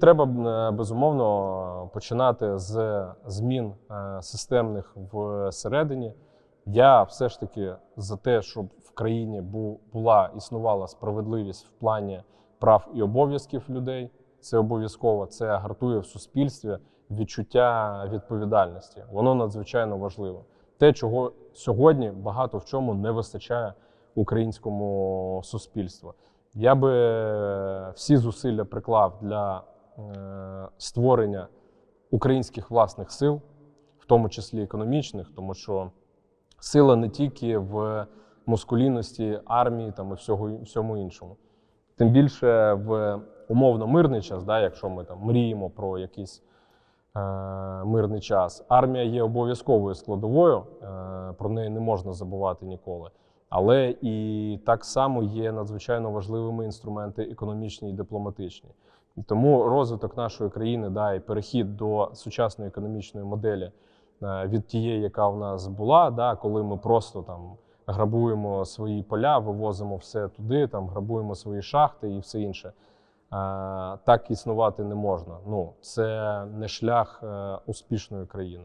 Треба е, безумовно починати з змін е, системних всередині. Я все ж таки за те, щоб в країні була існувала справедливість в плані прав і обов'язків людей. Це обов'язково. Це гартує в суспільстві відчуття відповідальності. Воно надзвичайно важливо. Те, чого сьогодні багато в чому не вистачає українському суспільству. Я би е, всі зусилля приклав для створення українських власних сил, в тому числі економічних, тому що сила не тільки в мускулінності армії там, і всього, всьому іншому. Тим більше в умовно мирний час, да, якщо ми там мріємо про якийсь е, мирний час, армія є обов'язковою складовою, е, про неї не можна забувати ніколи. Але і так само є надзвичайно важливими інструменти економічні і дипломатичні. І тому розвиток нашої країни, да, і перехід до сучасної економічної моделі е, від тієї, яка в нас була, да, коли ми просто там грабуємо свої поля, вивозимо все туди, там грабуємо свої шахти і все інше. Е, Так існувати не можна. Ну, це не шлях е, успішної країни.